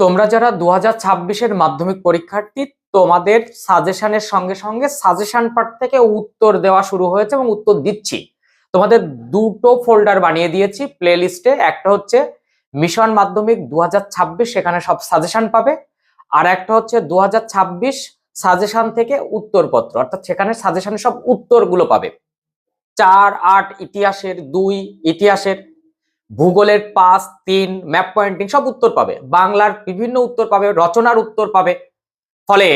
তোমরা যারা দু হাজার মাধ্যমিক পরীক্ষার্থী, তোমাদের সাজেশনের সঙ্গে সঙ্গে সাজেশন পার্ট থেকে উত্তর দেওয়া শুরু হয়েছে এবং উত্তর দিচ্ছি। তোমাদের দুটো ফোল্ডার বানিয়ে দিয়েছি প্লে লিস্টে একটা হচ্ছে মিশন মাধ্যমিক দু হাজার ছাব্বিশ, সেখানে সব সাজেশন পাবে। আর একটা হচ্ছে দু হাজার ছাব্বিশ সাজেশন থেকে উত্তরপত্র, অর্থাৎ সেখানে সাজেশনের সব উত্তরগুলো পাবে। চার, আট ইতিহাসের, দুই ইতিহাসের ভূগোলের পাঁচ তিন, ম্যাপ পয়েন্টিং সব উত্তর পাবে। বাংলার বিভিন্ন উত্তর পাবে, রচনার উত্তর পাবে। ফলে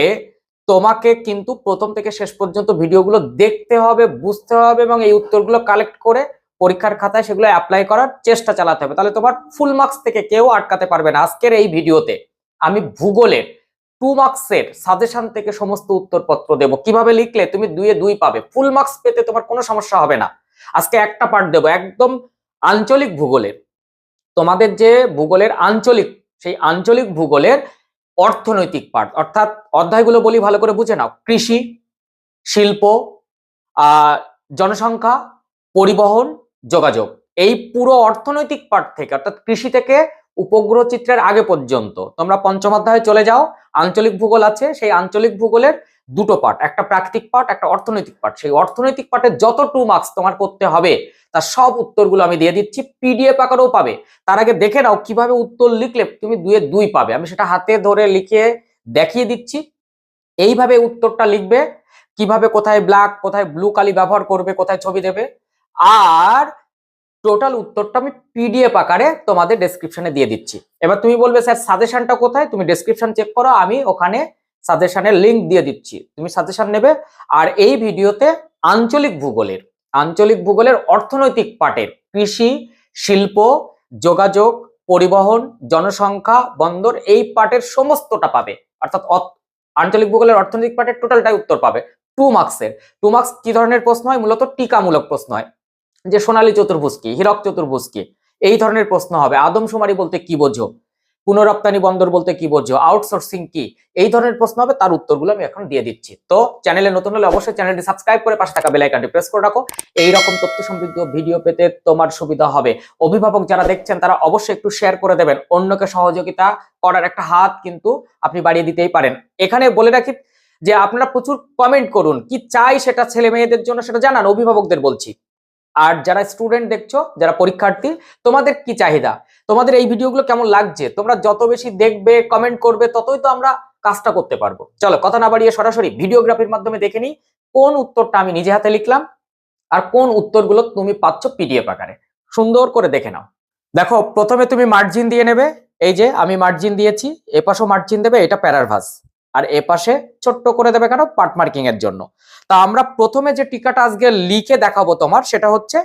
তোমাকে কিন্তু প্রথম থেকে শেষ পর্যন্ত ভিডিওগুলো দেখতে হবে, বুঝতে হবে এবং এই উত্তরগুলো কালেক্ট করে পরীক্ষার খাতায় সেগুলো অ্যাপ্লাই করার চেষ্টা চালাতে হবে। তাহলে তোমার ফুল মার্কস থেকে কেউ আটকাতে পারবে না আজকের এই ভিডিওতে। আমি ভূগোলের টু মার্কসের সাজেশন থেকে সমস্ত উত্তরপত্র দেবো। কীভাবে লিখলে তুমি দুয়ে দুই পাবে? ফুল মার্কস পেতে তোমার কোনো সমস্যা হবে না। আজকে একটা পার্ট দেবো, একদম আঞ্চলিক ভূগোলের। তোমাদের যে ভূগোলের আঞ্চলিক, সেই আঞ্চলিক ভূগোলের অর্থনৈতিক পার্ট অর্থাৎ অধ্যায়গুলো বলি ভালো করে বুঝে নাও। কৃষি, শিল্প জনসংখ্যা, পরিবহন, যোগাযোগ। এই পুরো অর্থনৈতিক পার্ট থেকে, অর্থাৎ কৃষি থেকে উপগ্রহ চিত্রের আগে পর্যন্ত, তোমরা পঞ্চম অধ্যায়ে চলে যাও। আঞ্চলিক ভূগোল আছে, সেই আঞ্চলিক ভূগোলের দুটো পার্ট একটা প্রাকৃতিক পার্ট একটা অর্থনৈতিক পার্ট সেই অর্থনৈতিক পার্টের যত টু মার্কস তোমার করতে হবে, তার সব উত্তরগুলো আমি দিয়ে দিচ্ছি পিডিএফ আকারেও পাবে। তার আগে দেখে নাও কীভাবে উত্তর লিখলে তুমি দুয়ে দুই পাবে। আমি সেটা হাতে ধরে লিখে দেখিয়ে দিচ্ছি। এইভাবে উত্তরটা লিখবে, কীভাবে কোথায় ব্ল্যাক কোথায় ব্লু কালি ব্যবহার করবে, কোথায় ছবি দেবে। আর টোটাল উত্তরটা আমি পিডিএফ আকারে তোমাদের ডেসক্রিপশনে দিয়ে দিচ্ছি। এবার তুমি বলবে, স্যার সাজেশনটা কোথায়? তুমি ডেসক্রিপশন চেক করো, আমি ওখানে সাজেশনের লিংক দিয়ে দিচ্ছি। তুমি সাজেশন নেবে আর এই ভিডিওতে আঞ্চলিক ভূগোলের আঞ্চলিক ভূগোলের অর্থনৈতিক পার্টের কৃষি, শিল্প, যোগাযোগ, পরিবহন, জনসংখ্যা, বন্দর এই পার্টের সমস্তটা পাবে। অর্থাৎ আঞ্চলিক ভূগোলের অর্থনৈতিক পার্টের টোটালটাই উত্তর পাবে। টু মার্কসের, টু মার্কস কি ধরনের প্রশ্ন হয়? মূলত টিকামূলক প্রশ্ন হয়। যে সোনালী চতুর্ভুজ কি হীরক চতুর্ভুজ কি এই ধরনের প্রশ্ন হবে। আদমশুমারি বলতে কি বোঝো? পুনরপ্তানি বন্দর বলতে কি বোঝো? আউটসোর্সিং কি? এই ধরনের প্রশ্ন হবে, তার উত্তরগুলো আমি এখন দিয়ে দিচ্ছি। তো চ্যানেলে নতুন হলে অবশ্যই চ্যানেলটি সাবস্ক্রাইব করে পাশে থাকা বেল আইকনটি প্রেস করে রাখো। এই রকম তথ্য সমৃদ্ধ ভিডিও পেতে তোমার সুবিধা হবে। অভিভাবক যারা দেখছেন, তারা অবশ্যই একটু শেয়ার করে দেবেন। অন্যকে সহযোগিতা করার একটা হাত কিন্তু আপনি বাড়িয়ে দিতেই পারেন। এখানে বলে রাখি যে, আপনারা প্রচুর কমেন্ট করুন। কি চাই সেটা ছেলে মেয়েদের জন্য সেটা জানান, অভিভাবকদের বলছি। আর যারা স্টুডেন্ট দেখছ, যারা পরীক্ষার্থী, তোমাদের কি চাহিদা? তোমাদের এই ভিডিওগুলো কেমন লাগছে? তোমরা যত বেশি দেখবে কমেন্ট করবে, ততই তো আমরা কাজটা করতে পারব। চলো, কথা না বাড়িয়ে সরাসরি ভিডিওগ্রাফির মাধ্যমে দেখে নিই, কোন উত্তরটা আমি নিজে হাতে লিখলাম আর কোন উত্তরগুলো তুমি পাচ্ছ পিডিএফ আকারে। সুন্দর করে দেখে নাও। দেখো, প্রথমে তুমি মার্জিন দিয়ে নেবে, এই যে আমি মার্জিন দিয়েছি, এপাশেও মার্জিন দেবে, এটা প্যারারভাস আর এ পাশে ছোট্ট করে দেবে কেন? পার্ট মার্কিং এর জন্য। তা আমরা প্রথমে যে টিকাটা আজকে লিখে দেখাবো তোমার, সেটা হচ্ছে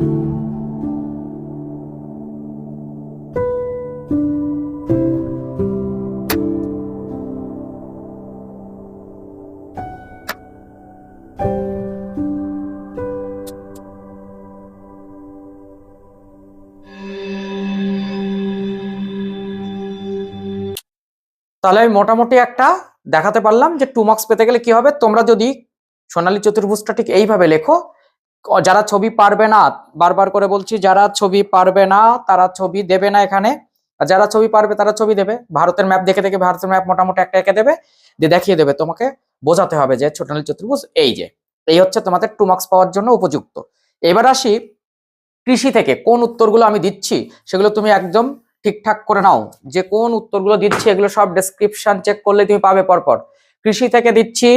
তাহলে আমি মোটামুটি একটা দেখাতে পারলাম যে টু মার্কস পেতে গেলে কি হবে? তোমরা যদি সোনালী চতুর্ভুজটা ঠিক এইভাবে লেখো যারা ছবি পারবে না, বারবার করে বলছি, যারা ছবি পারবে না, তারা ছবি দেবে না এখানে। যারা ছবি পারবে, তারা ছবি দেবে। ভারতের ম্যাপ দেখে দেখে ভারতের ম্যাপ মোটামুটি একটা এঁকে দেবে, দিয়ে দেখিয়ে দেবে তোমাকে, বোঝাতে হবে যে ছোটনালী চতুর্ভুজ এই যে। এই হচ্ছে তোমাদের টু মার্কস পাওয়ার জন্য উপযুক্ত। এবার আসি কৃষি থেকে, কোন উত্তরগুলো আমি দিচ্ছি, সেগুলো তুমি একদম ঠিকঠাক করে নাও। যে কোন উত্তরগুলো দিচ্ছি, এগুলো সব ডেসক্রিপশন চেক করলে তুমি পাবে পরপর। কৃষি থেকে দিচ্ছি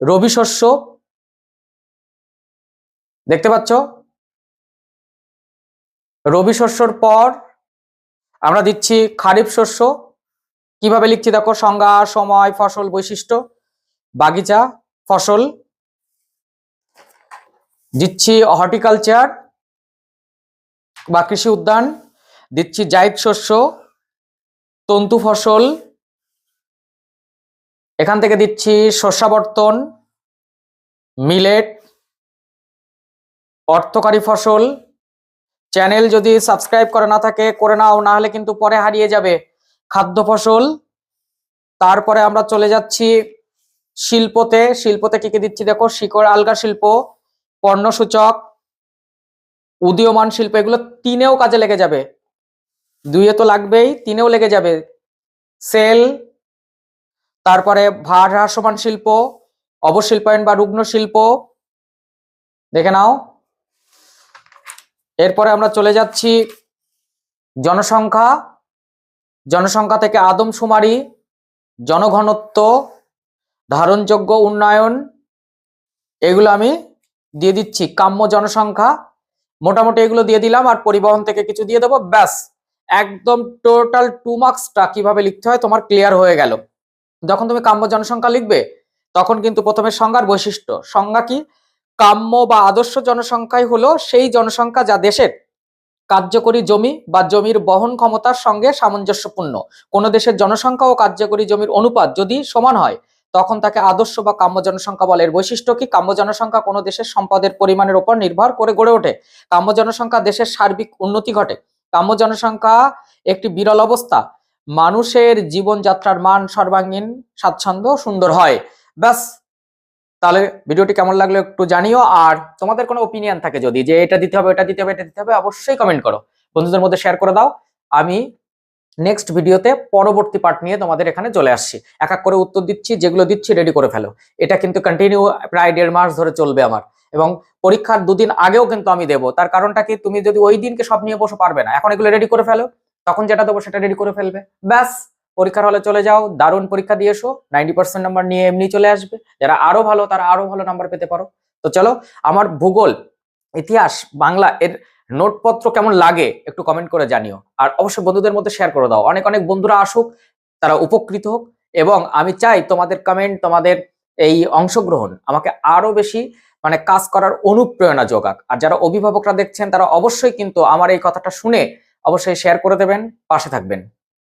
রবি শস্য দেখতে পাচ্ছ? রবি শস্যর পর আমরা দিচ্ছি খারিফ শস্য। কীভাবে লিখছি দেখো? সংজ্ঞা, সময়, ফসল বৈশিষ্ট্য। বাগিচা, ফসল। দিচ্ছি হর্টিকালচার বা কৃষি উদ্যান। দিচ্ছি জায়দ শস্য, তন্তু ফসল। এখান থেকে দিচ্ছি শস্যাবর্তন, মিলেট অর্থকারী ফসল। চ্যানেল যদি সাবস্ক্রাইব করা না থাকে, করে নাও না হলে কিন্তু পরে হারিয়ে যাবে খাদ্য ফসল। তারপরে আমরা চলে যাচ্ছি শিল্পতে। শিল্পতে কি কি দিচ্ছি দেখো? শিকড়, আলগা শিল্প, পণ্যসূচক, উদীয়মান শিল্প, এগুলো তিনেও কাজে লেগে যাবে। দুইয়ে তো লাগবেই, তিনেও লেগে যাবে। সেল, তারপরে ভার হ্রাসমান শিল্প, অবশিল্পায়ন বা রুগ্ন শিল্প। দেখে নাও। এরপরে আমরা চলে যাচ্ছি জনসংখ্যা। জনসংখ্যা থেকে আদমশুমারি জনঘনত্ব, ধারণযোগ্য উন্নয়ন, এগুলো আমি দিয়ে দিচ্ছি, কাম্য জনসংখ্যা। মোটামুটি এগুলো দিয়ে দিলাম আর পরিবহন থেকে কিছু দিয়ে দেবো, ব্যাস। একদম টোটাল টু মার্কসটা কীভাবে লিখতে হয় তোমার ক্লিয়ার হয়ে গেল। যখন তুমি কাম্য জনসংখ্যা লিখবে, তখন কিন্তু প্রথমে সংজ্ঞার বৈশিষ্ট্য। সংজ্ঞা কি? কাম্য বা আদর্শ জনসংখ্যাই হলো সেই জনসংখ্যা যা দেশের কার্যকরী জমি বা জমির বহন ক্ষমতার সঙ্গে সামঞ্জস্যপূর্ণ। কোন দেশের জনসংখ্যা ও কার্যকরী জমির অনুপাত যদি সমান হয়, তখন তাকে আদর্শ বা কাম্য জনসংখ্যা বলে। এর বৈশিষ্ট্য কি? কাম্য জনসংখ্যা কোনো দেশের সম্পদের পরিমাণের উপর নির্ভর করে গড়ে ওঠে। কাম্য জনসংখ্যা দেশের সার্বিক উন্নতি ঘটে। কাম্য জনসংখ্যা একটি বিরল অবস্থা। মানুষের জীবনযাত্রার মান সর্বাঙ্গীন, স্বাচ্ছন্দ্য সুন্দর হয়। ব্যাস তাহলে ভিডিওটি কেমন লাগল একটু জানিও, আর তোমাদের কোনো ওপিনিয়ন থাকে যদি যে এটা দিতে হবে এটা দিতে হবে, এটা দিতে হবে, অবশ্যই কমেন্ট করো। বন্ধুদের মধ্যে শেয়ার করে দাও। আমি নেক্সট ভিডিওতে পরবর্তী পার্ট নিয়ে তোমাদের এখানে চলে আসছি। এক এক করে উত্তর দিচ্ছি, যেগুলো দিচ্ছি রেডি করে ফেলো। এটা কিন্তু কন্টিনিউ প্রায় দেড় মাস ধরে চলবে আমার। এবং পরীক্ষার দুদিন আগেও কিন্তু আমি দেবো। তার কারণটা কি? তুমি যদি ওই দিনকে সব নিয়ে বসে পারবে না। এখন এগুলো রেডি করে ফেলো। তখন যেটা দেবো সেটা রেডি করে ফেলবে। ব্যাস। পরীক্ষার হলে চলে যাও, দারুণ পরীক্ষা দিয়ে এসো নাইনটি পার্সেন্ট নাম্বার নিয়ে এমনি চলে আসবে। যারা আরও ভালো, তারা আরও ভালো নাম্বার পেতে পারো। তো চলো, আমার ভূগোল, ইতিহাস, বাংলা এর নোটপত্র কেমন লাগে একটু কমেন্ট করে জানিও। আর অবশ্যই বন্ধুদের মধ্যে শেয়ার করে দাও। অনেক অনেক বন্ধুরা আসুক, তারা উপকৃত হোক। এবং আমি চাই তোমাদের কমেন্ট তোমাদের এই অংশগ্রহণ আমাকে আরও বেশি মানে কাজ করার অনুপ্রেরণা যোগাক। আর যারা অভিভাবকরা দেখছেন, তারা অবশ্যই কিন্তু আমার এই কথাটা শুনে অবশ্যই শেয়ার করে দেবেন, পাশে থাকবেন।